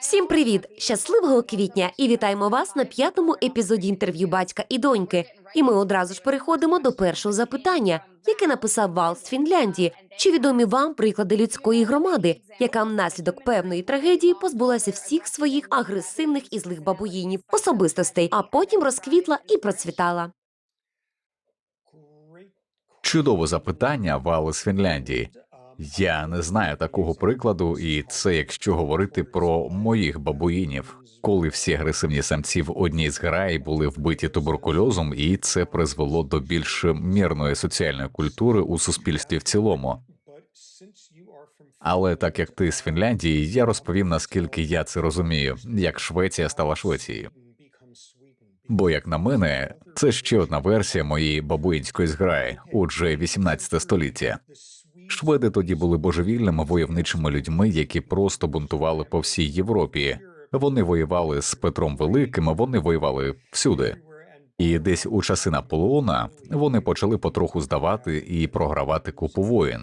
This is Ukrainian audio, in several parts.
Всім привіт! Щасливого квітня! І вітаємо вас на п'ятому епізоді інтерв'ю батька і доньки. І ми одразу ж переходимо до першого запитання, яке написав Вал з Фінляндії. Чи відомі вам приклади людської громади, яка внаслідок певної трагедії позбулася всіх своїх агресивних і злих бабуїнів, особистостей, а потім розквітла і процвітала? Чудове запитання, Вали Фінляндії. Я не знаю такого прикладу, і це якщо говорити про моїх бабуїнів, коли всі агресивні самці в одній з граї були вбиті туберкульозом, і це призвело до більш мірної соціальної культури у суспільстві в цілому. Але так як ти з Фінляндії, я розповім наскільки я це розумію, як Швеція стала Швецією. Бо, як на мене, це ще одна версія моєї бабуїнської зграї, отже, 18 століття. Шведи тоді були божевільними войовничими людьми, які просто бунтували по всій Європі. Вони воювали з Петром Великим, вони воювали всюди. І десь у часи Наполеона вони почали потроху здавати і програвати купу воїн.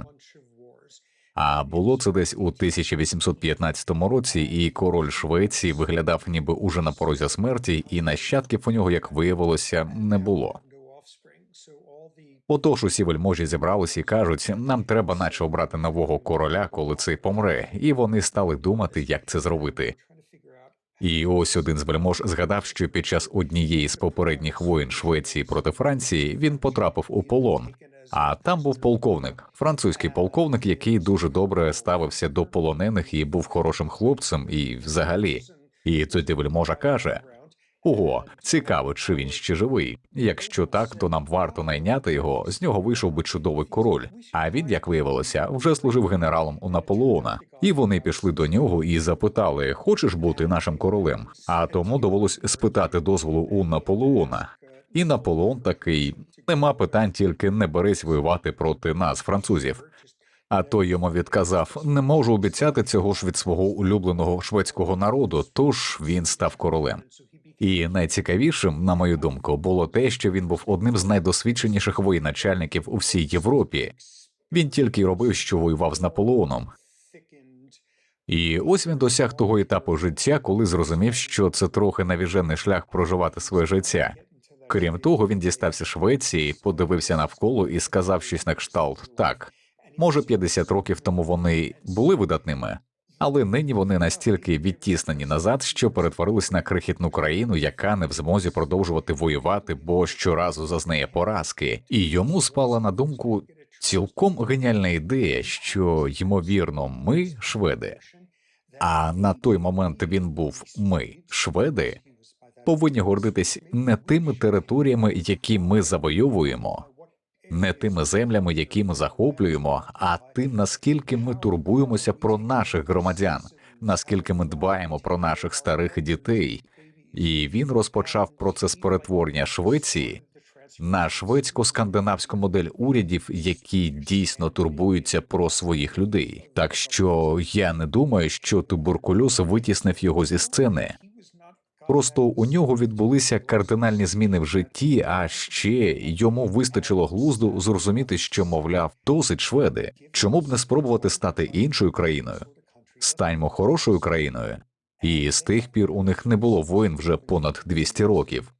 А було це десь у 1815 році, і король Швеції виглядав ніби уже на порозі смерті, і нащадків у нього, як виявилося, не було. Отож усі вельможі зібралися і кажуть, нам треба наче обрати нового короля, коли цей помре, і вони стали думати, як це зробити. І ось один з вельмож згадав, що під час однієї з попередніх воєн Швеції проти Франції він потрапив у полон. А там був полковник, французький полковник, який дуже добре ставився до полонених і був хорошим хлопцем, і взагалі. І тоді вельможа каже: Ого, цікаво, чи він ще живий. Якщо так, то нам варто найняти його. З нього вийшов би чудовий король. А він, як виявилося, вже служив генералом у Наполеона. І вони пішли до нього і запитали: Хочеш бути нашим королем? А тому довелось спитати дозволу у Наполеона. І Наполеон такий: нема питань, тільки не берись воювати проти нас, французів. А той йому відказав: не можу обіцяти цього ж від свого улюбленого шведського народу, тож він став королем. І найцікавішим, на мою думку, було те, що він був одним з найдосвідченіших воєначальників у всій Європі. Він тільки й робив, що воював з Наполеоном. І ось він досяг того етапу життя, коли зрозумів, що це трохи навіжений шлях проживати своє життя. Крім того, він дістався Швеції, подивився навколо і сказав щось на кшталт так. Може, 50 років тому вони були видатними, але нині вони настільки відтіснені назад, що перетворились на крихітну країну, яка не в змозі продовжувати воювати, бо щоразу зазнає поразки, і йому спала на думку цілком геніальна ідея, що ймовірно, ми шведи. А на той момент він був ми, шведи, повинні гордитись не тими територіями, які ми завойовуємо, не тими землями, які ми захоплюємо, а тим, наскільки ми турбуємося про наших громадян, наскільки ми дбаємо про наших старих дітей. І він розпочав процес перетворення Швеції на шведсько-скандинавську модель урядів, які дійсно турбуються про своїх людей. Так що я не думаю, що туберкульоз витіснив його зі сцени. Просто у нього відбулися кардинальні зміни в житті, а ще йому вистачило глузду зрозуміти, що, мовляв, досить шведи. Чому б не спробувати стати іншою країною? Станьмо хорошою країною. І з тих пір у них не було воїн вже понад 200 років.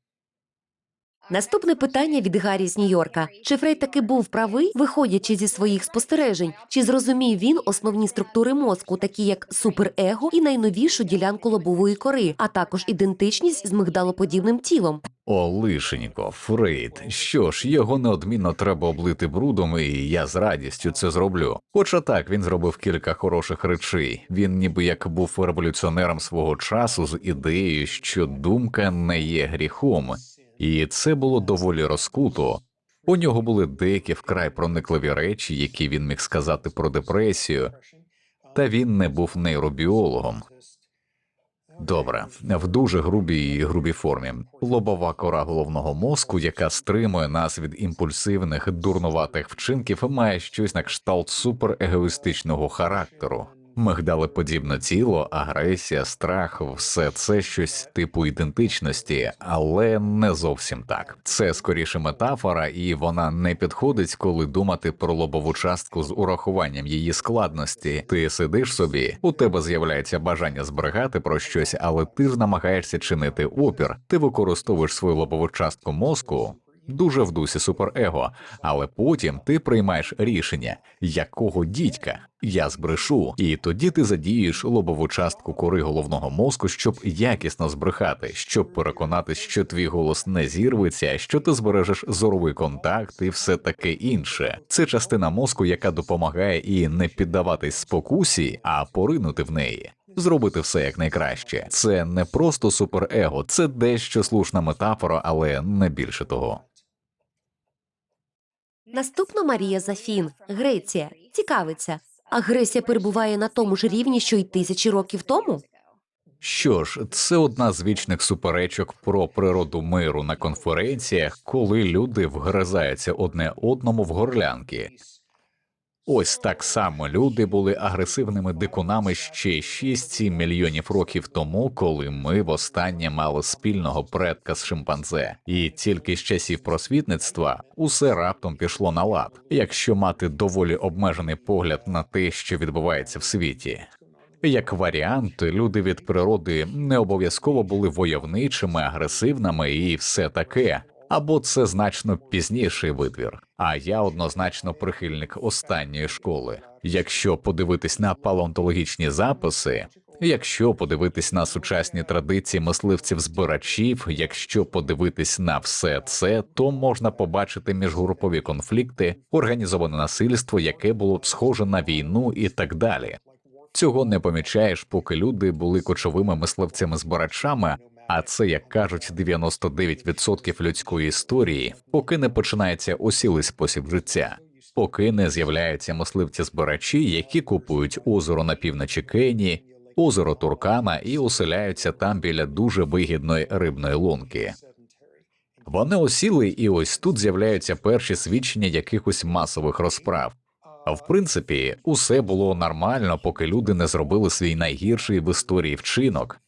Наступне питання від Гаррі з Нью-Йорка. Чи Фрейд таки був правий, виходячи зі своїх спостережень? Чи зрозумів він основні структури мозку, такі як суперего і найновішу ділянку лобової кори, а також ідентичність з мигдалоподібним тілом? О, лишенько, Фрейд. Що ж, його неодмінно треба облити брудом, і я з радістю це зроблю. Хоча так він зробив кілька хороших речей. Він ніби як був революціонером свого часу з ідеєю, що думка не є гріхом, і це було доволі розкуто. У нього були деякі вкрай проникливі речі, які він міг сказати про депресію, та він не був нейробіологом. Добре, в дуже грубій і грубій формі. Лобова кора головного мозку, яка стримує нас від імпульсивних, дурнуватих вчинків, має щось на кшталт суперегоїстичного характеру. Мигдалеподібне тіло, агресія, страх все це щось типу ідентичності, але не зовсім так. Це скоріше метафора, і вона не підходить, коли думати про лобову частку з урахуванням її складності. Ти сидиш собі, у тебе з'являється бажання зберегати про щось, але ти ж намагаєшся чинити опір. Ти використовуєш свою лобову частку мозку. Дуже в дусі суперего, але потім ти приймаєш рішення, якого дідька я збрешу, і тоді ти задієш лобову частку кори головного мозку, щоб якісно збрехати, щоб переконатись, що твій голос не зірветься, що ти збережеш зоровий контакт і все таке інше. Це частина мозку, яка допомагає і не піддаватись спокусі, а поринути в неї. Зробити все як найкраще. Це не просто суперего, це дещо слушна метафора, але не більше того. Наступна Марія Зафін, Греція, цікавиться. Агресія перебуває на тому ж рівні, що й тисячі років тому. Що ж, це одна з вічних суперечок про природу миру на конференціях, коли люди вгризаються одне одному в горлянки. Ось так само люди були агресивними дикунами ще 6-7 мільйонів років тому, коли ми востаннє мали спільного предка з шимпанзе, і тільки з часів просвітництва усе раптом пішло на лад, якщо мати доволі обмежений погляд на те, що відбувається в світі. Як варіант, люди від природи не обов'язково були войовничими, агресивними і все таке, або це значно пізніший витвір. А я однозначно прихильник останньої школи. Якщо подивитись на палеонтологічні записи, якщо подивитись на сучасні традиції мисливців збирачів, якщо подивитись на все це, то можна побачити міжгрупові конфлікти, організоване насильство, яке було б схоже на війну і так далі. Цього не помічаєш, поки люди були кочовими мисливцями-збирачами, а це, як кажуть, 99% людської історії, поки не починається осілий спосіб життя, поки не з'являються мисливці-збирачі, які купують озеро на півночі Кенії, озеро Туркана і оселяються там біля дуже вигідної рибної лунки. Вони осіли, і ось тут з'являються перші свідчення якихось масових розправ. А в принципі, усе було нормально, поки люди не зробили свій найгірший в історії вчинок,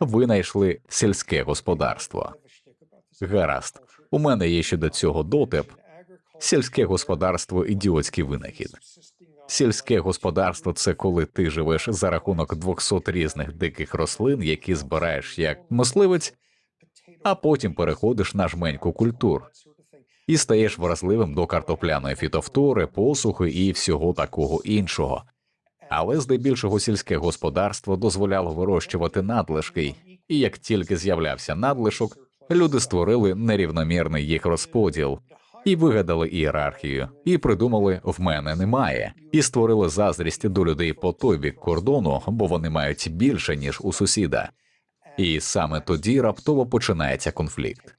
винайшли сільське господарство. Гаразд, у мене є щодо цього дотип. Сільське господарство ідіотський винахід. Сільське господарство це коли ти живеш за рахунок 200 різних диких рослин, які збираєш як мисливець, а потім переходиш на жменьку культур і стаєш вразливим до картопляної фітофтори, посухи і всього такого іншого. Але здебільшого сільське господарство дозволяло вирощувати надлишки, і як тільки з'являвся надлишок, люди створили нерівномірний їх розподіл і вигадали ієрархію, і придумали в мене немає, і створили заздрість до людей по той бік кордону, бо вони мають більше ніж у сусіда. І саме тоді раптово починається конфлікт.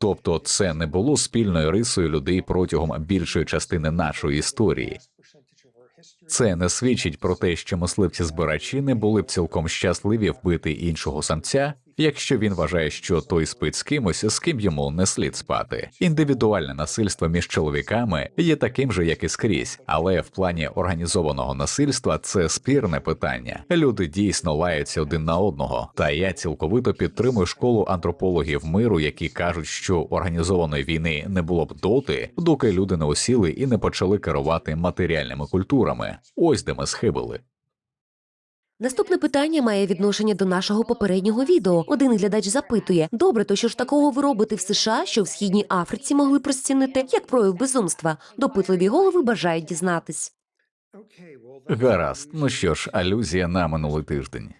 Тобто, це не було спільною рисою людей протягом більшої частини нашої історії. Це не свідчить про те, що мисливці збирачі не були б цілком щасливі вбити іншого самця, якщо він вважає, що той спить з кимось, з ким йому не слід спати. Індивідуальне насильство між чоловіками є таким же, як і скрізь, але в плані організованого насильства це спірне питання. Люди дійсно лаються один на одного. Та я цілковито підтримую школу антропологів миру, які кажуть, що організованої війни не було б доти, доки люди не осіли і не почали керувати матеріальними культурами. Ось де ми схибили. Наступне питання має відношення до нашого попереднього відео. Один глядач запитує: добре, то що ж такого ви робите в США, що в східній Африці могли б розцінити як прояв безумства? Допитливі голови бажають дізнатись. Гаразд, ну що ж, алюзія на минулий тиждень.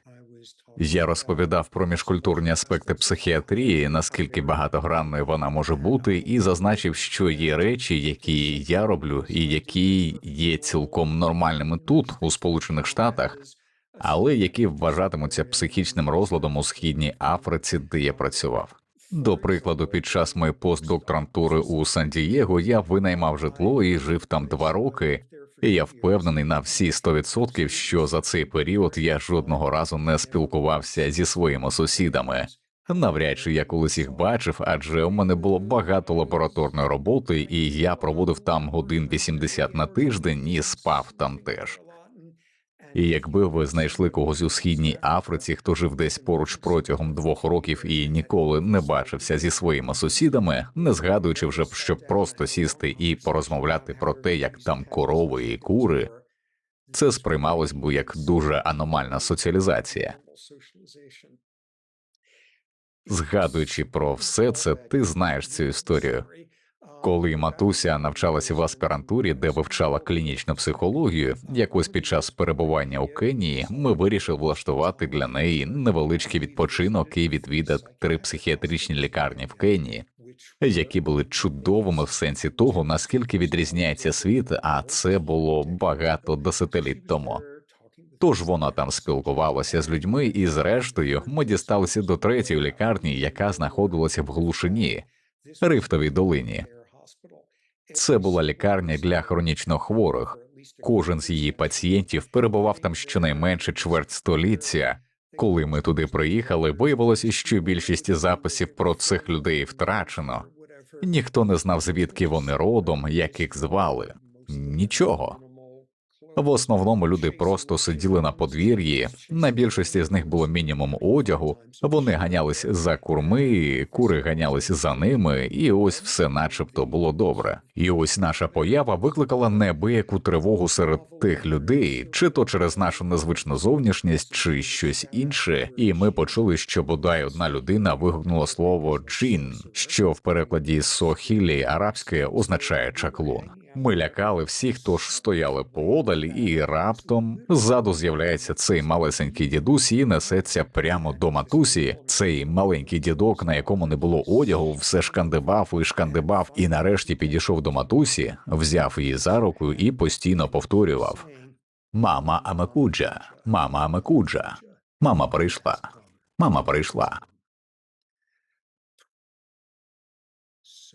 Я розповідав про міжкультурні аспекти психіатрії, наскільки багатогранною вона може бути, і зазначив, що є речі, які я роблю, і які є цілком нормальними тут, у Сполучених Штатах, але які вважатимуться психічним розладом у східній Африці, де я працював. До прикладу, під час моєї постдокторантури у Сан-Дієго я винаймав житло і жив там два роки. І я впевнений на всі 100%, що за цей період я жодного разу не спілкувався зі своїми сусідами. Навряд чи я колись їх бачив, адже у мене було багато лабораторної роботи, і я проводив там годин 80 на тиждень і спав там теж. І якби ви знайшли когось у східній Африці, хто жив десь поруч протягом двох років і ніколи не бачився зі своїми сусідами, не згадуючи вже щоб просто сісти і порозмовляти про те, як там корови і кури, це сприймалось би як дуже аномальна соціалізація. Згадуючи про все це, ти знаєш цю історію. Коли матуся навчалася в аспірантурі, де вивчала клінічну психологію, якось під час перебування у Кенії ми вирішили влаштувати для неї невеличкий відпочинок і відвідати три психіатричні лікарні в Кенії, які були чудовими в сенсі того, наскільки відрізняється світ, а це було багато десятиліть тому. Тож вона там спілкувалася з людьми, і зрештою ми дісталися до третьої лікарні, яка знаходилася в глушині Рифтовій долині. Це була лікарня для хронічно хворих. Кожен з її пацієнтів перебував там щонайменше чверть століття. Коли ми туди приїхали, виявилося, що більшість записів про цих людей втрачено. Ніхто не знав, звідки вони родом, як їх звали. Нічого. В основному люди просто сиділи на подвір'ї. На більшості з них було мінімум одягу. Вони ганялись за курми, кури ганялись за ними, і ось все, начебто, було добре. І ось наша поява викликала неабияку тривогу серед тих людей, чи то через нашу незвичну зовнішність, чи щось інше. І ми почули, що бодай одна людина вигукнула слово джін, що в перекладі сохілі арабське означає чаклун. Ми лякали всіх, хто ж стояли поодаль, і раптом ззаду з'являється цей малесенький дідусь і несеться прямо до матусі. Цей маленький дідок, на якому не було одягу, все шкандибав і шкандибав, і нарешті підійшов до матусі, взяв її за руку і постійно повторював: Мама Амекуджа, мама Амекуджа, мама прийшла, мама прийшла.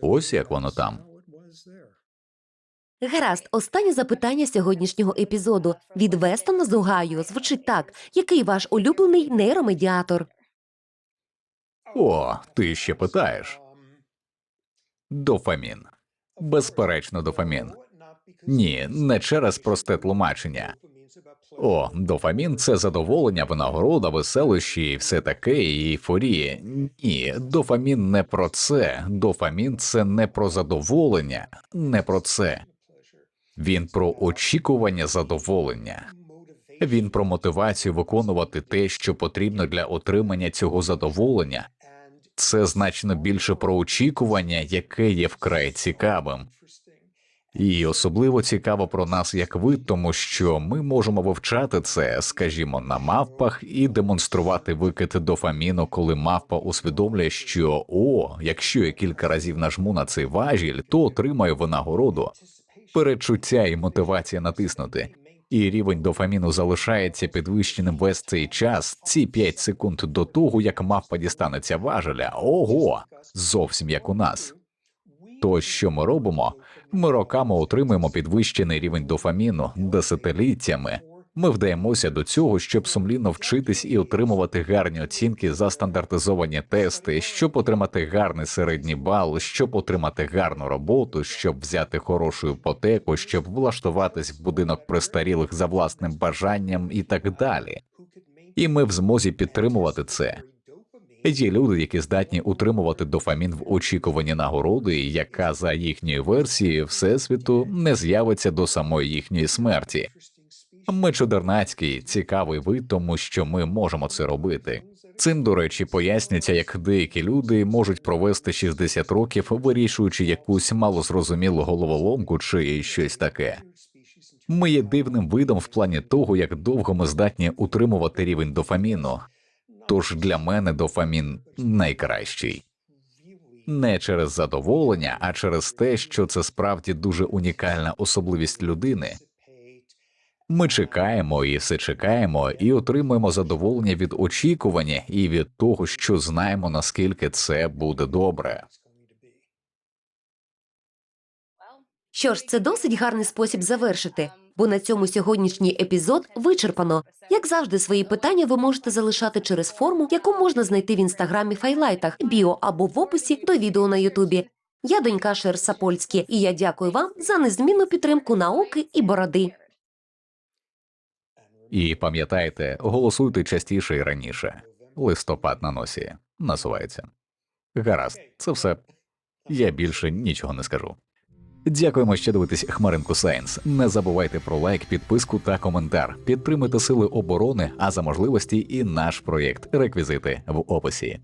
Ось як воно там. Гаразд, останнє запитання сьогоднішнього епізоду від Вестона з Огайо звучить так: який ваш улюблений нейромедіатор? О, ти ще питаєш. Дофамін. Безперечно, дофамін. Ні, не через просте тлумачення. О, дофамін це задоволення, винагорода, веселощі і все таке, і ейфорія. Ні, дофамін не про це. Дофамін це не про задоволення, не про це. Він про очікування задоволення. Він про мотивацію виконувати те, що потрібно для отримання цього задоволення. Це значно більше про очікування, яке є вкрай цікавим. І особливо цікаво про нас як вид, тому що ми можемо вивчати це, скажімо, на мавпах і демонструвати викид дофаміну, коли мавпа усвідомлює, що о, якщо я кілька разів нажму на цей важіль, то отримаю винагороду. Перечуття і мотивація натиснути. І рівень дофаміну залишається підвищеним весь цей час, ці 5 секунд до того, як мавпа дістанеться важеля. Ого, зовсім як у нас. То, що ми робимо, ми роками отримуємо підвищений рівень дофаміну десятиліттями. Ми вдаємося до цього, щоб сумлінно вчитись і отримувати гарні оцінки за стандартизовані тести, щоб отримати гарний середній бал, щоб отримати гарну роботу, щоб взяти хорошу іпотеку, щоб влаштуватись в будинок престарілих за власним бажанням і так далі. І ми в змозі підтримувати це. Є люди, які здатні утримувати дофамін в очікуванні нагороди, яка за їхньою версією всесвіту не з'явиться до самої їхньої смерті. Ми чудернацький, цікавий вид, тому що ми можемо це робити. Цим, до речі, пояснюється, як деякі люди можуть провести 60 років, вирішуючи якусь малозрозумілу головоломку чи щось таке. Ми є дивним видом в плані того, як довго ми здатні утримувати рівень дофаміну. Тож для мене дофамін найкращий. Не через задоволення, а через те, що це справді дуже унікальна особливість людини. Ми чекаємо і все чекаємо, і отримуємо задоволення від очікування і від того, що знаємо, наскільки це буде добре. Що ж, це досить гарний спосіб завершити, бо на цьому сьогоднішній епізод вичерпано. Як завжди, свої питання ви можете залишати через форму, яку можна знайти в інстаграмі Файлайтах, біо або в описі до відео на Ютубі. Я донька Шер Сапольські, і я дякую вам за незмінну підтримку науки і бороди. І пам'ятайте, голосуйте частіше і раніше. Листопад на носі насувається. Гаразд, це все. Я більше нічого не скажу. Дякуємо, що дивитесь Хмаринку Сайенс. Не забувайте про лайк, підписку та коментар. Підтримуйте сили оборони, а за можливості і наш проєкт. Реквізити в описі.